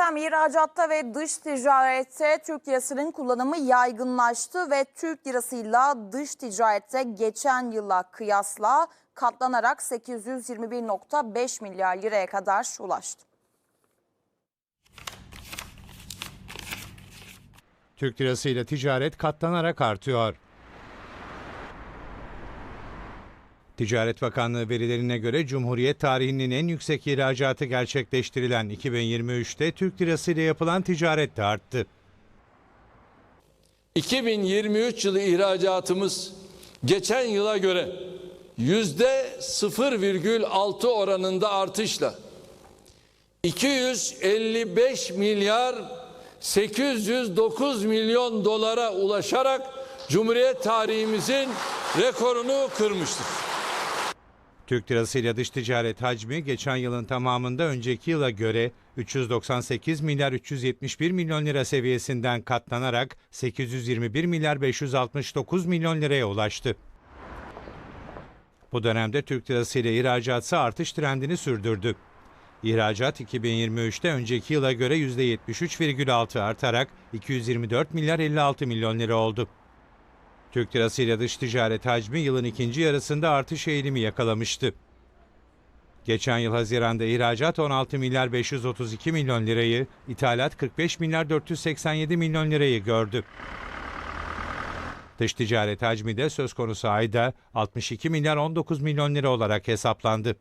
Efendim ihracatta ve dış ticarette Türk lirasının kullanımı yaygınlaştı ve Türk lirasıyla dış ticarette geçen yıla kıyasla katlanarak 821.5 milyar liraya kadar ulaştı. Türk lirasıyla ticaret katlanarak artıyor. Ticaret Bakanlığı verilerine göre Cumhuriyet tarihinin en yüksek ihracatı gerçekleştirilen 2023'te Türk lirasıyla yapılan ticaret de arttı. 2023 yılı ihracatımız geçen yıla göre yüzde 0,6 oranında artışla 255 milyar 809 milyon dolara ulaşarak Cumhuriyet tarihimizin rekorunu kırmıştır. Türk lirasıyla dış ticaret hacmi geçen yılın tamamında önceki yıla göre 398 milyar 371 milyon lira seviyesinden katlanarak 821 milyar 569 milyon liraya ulaştı. Bu dönemde Türk lirası ile ihracatı artış trendini sürdürdü. İhracat 2023'te önceki yıla göre %73,6 artarak 224 milyar 56 milyon lira oldu. Türk lirası ile dış ticaret hacmi yılın ikinci yarısında artış eğilimi yakalamıştı. Geçen yıl Haziran'da ihracat 16 milyar 532 milyon lirayı, ithalat 45 milyar 487 milyon lirayı gördü. Dış ticaret hacmi de söz konusu ayda 62 milyar 19 milyon lira olarak hesaplandı.